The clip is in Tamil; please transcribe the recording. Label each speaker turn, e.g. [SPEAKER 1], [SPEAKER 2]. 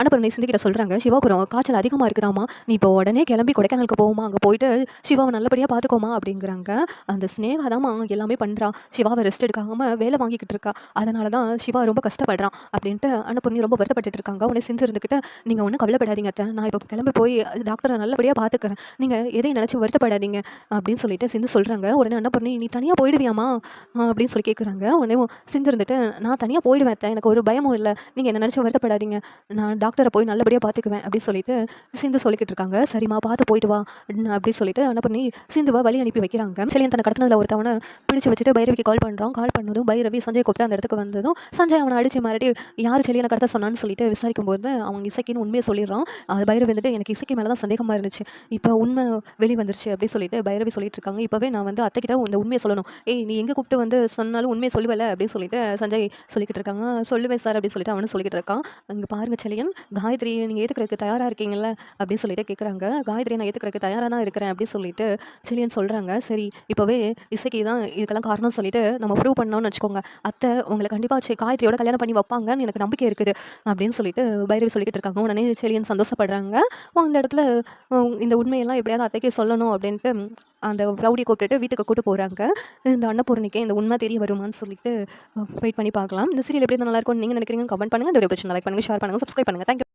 [SPEAKER 1] அனுப்புறனை சிந்திக்கிட்ட சொல்கிறாங்க சிவாபுரம் காய்ச்சல் அதிகமாக இருக்குதாமா நீ இப்போ உடனே கிளம்பி கொடைக்கானலுக்கு போவோமா? அங்கே போயிட்டு சிவாவை நல்லபடியாக பார்த்துக்கோமா அப்படிங்கிறாங்க. அந்த ஸ்னேகா தாம்மா எல்லாமே பண்ணுறா சிவாவை ரெஸ்ட் எடுக்காமல் வேலை வாங்கிக்கிட்டு இருக்கா. அதனால தான் சிவா ரொம்ப கஷ்டப்படுறான் அப்படின்ட்டு அனுப்புறனி ரொம்ப வருத்தப்பட்டுட்டு இருக்காங்க. உடனே சிந்து இருந்துக்கிட்டு நீங்கள் ஒன்றும் கவலைப்படாதீங்க அத்தை. நான் இப்போ கிளம்பி போய் டாக்டரை நல்லபடியாக பார்த்துக்கிறேன் நீங்கள் எதையும் நினச்சி வருத்தப்படாதீங்க அப்படின்னு சொல்லிட்டு சிந்து சொல்கிறாங்க உடனே அனுப்புறனி நீ தனியாக போயிடுவியாமா அப்படின்னு சொல்லி கேட்குறாங்க உடனே சிந்து இருந்துட்டு நான் தனியாக போயிடுவேன் அத்தை. எனக்கு ஒரு பயமும் இல்லை. நீங்கள் என்ன நினச்சி வருத்தப்படாதீங்க. நான் டாக்டர் டாக்டரை போய் நல்லபடியாக பார்த்துக்குவேன் அப்படின்னு சொல்லிட்டு சிந்து சொல்லிக்கிட்டு இருக்காங்க. சரிம்மா பார்த்து போயிட்டு வா அப்படின்னு சொல்லிட்டு என்ன பண்ணி சிந்துவை வழி அனுப்பி வைக்கிறாங்க. செலியன் தன்னை கடத்தினதில் ஒருத்தவனை பிடிச்சு வச்சுட்டு பைரவிக்கு கால் பண்ணுறான் கால் பண்ணதும் பைரவி சஞ்சய் கூப்பிட்டு அந்த இடத்துக்கு வந்ததும் சஞ்சய் அவனை அடிச்சு மாறி யார் செலியனை கடத்த சொன்னான்னு சொல்லிட்டு விசாரிக்கும் போது அவங்க இசைக்குன்னு உண்மையை சொல்லிடுறான். அது பைரவி வந்துட்டு எனக்கு இசைக்கு மேலே தான் சந்தேகமாக இருந்துச்சு. இப்போ உண்மை வெளி வந்துருச்சு அப்படின்னு சொல்லிட்டு பைரவி சொல்லிட்டு இருக்காங்க. இப்போவே நான் வந்து அத்தைக்கிட்ட இந்த உண்மையை சொல்லணும். ஏய் நீ எங்கே கூப்பிட்டு வந்து சொன்னாலும் உண்மையை சொல்லுவல? அப்படின்னு சொல்லிட்டு சஞ்சய் சொல்லிக்கிட்டு இருக்காங்க. சொல்லுவேன் சார் அப்படின்னு சொல்லிட்டு அவனும் சொல்லிக்கிட்டு இருக்கான். அங்கே பாருங்க செலியன் காயத்ரி நீங்கள் ஏற்றுக்கிறதுக்கு தயாராக இருக்கீங்கள அப்படின்னு சொல்லிட்டு கேட்குறாங்க காயத்ரி நான் ஏற்றுக்கிறதுக்கு தயாராக தான் இருக்கிறேன் அப்படின்னு சொல்லிட்டு செலியன் சொல்கிறாங்க சரி இப்போவே இசைக்கு தான் இதுக்கெல்லாம் காரணம் சொல்லிட்டு நம்ம ப்ரூவ் பண்ணோம்னு வச்சுக்கோங்க. அத்தை உங்களை கண்டிப்பாக சரி காயத்ரியோட கல்யாணம் பண்ணி வைப்பாங்கன்னு எனக்கு நம்பிக்கை இருக்குது அப்படின்னு சொல்லிட்டு பைரவி சொல்லிக்கிட்டு இருக்காங்க. உடனே செலியன் சந்தோஷப்படுறாங்க. அந்த இடத்துல இந்த உண்மையெல்லாம் எப்படியாவது அத்தைக்கே சொல்லணும் அப்படின்ட்டு அந்த ரவுடியை கூப்பிட்டுட்டு வீட்டுக்கு கூட்டு போகிறாங்க இந்த அன்னபூர்ணிக்கே இந்த உண்மை தெரிய வருமான்னு சொல்லிட்டு வெயிட் பண்ணி பார்க்கலாம். இந்த சீரியல் எப்படி நல்லா இருக்கும்னு நீங்கள் நினைக்கிறீங்க? கமெண்ட் பண்ணுங்கள் இந்த வீடியோ பிரச்சனை லைக் பண்ணுங்கள் ஷேர் பண்ணுங்கள் சப்ஸ்கிரைப் பண்ணுங்கள் தேங்க்யூ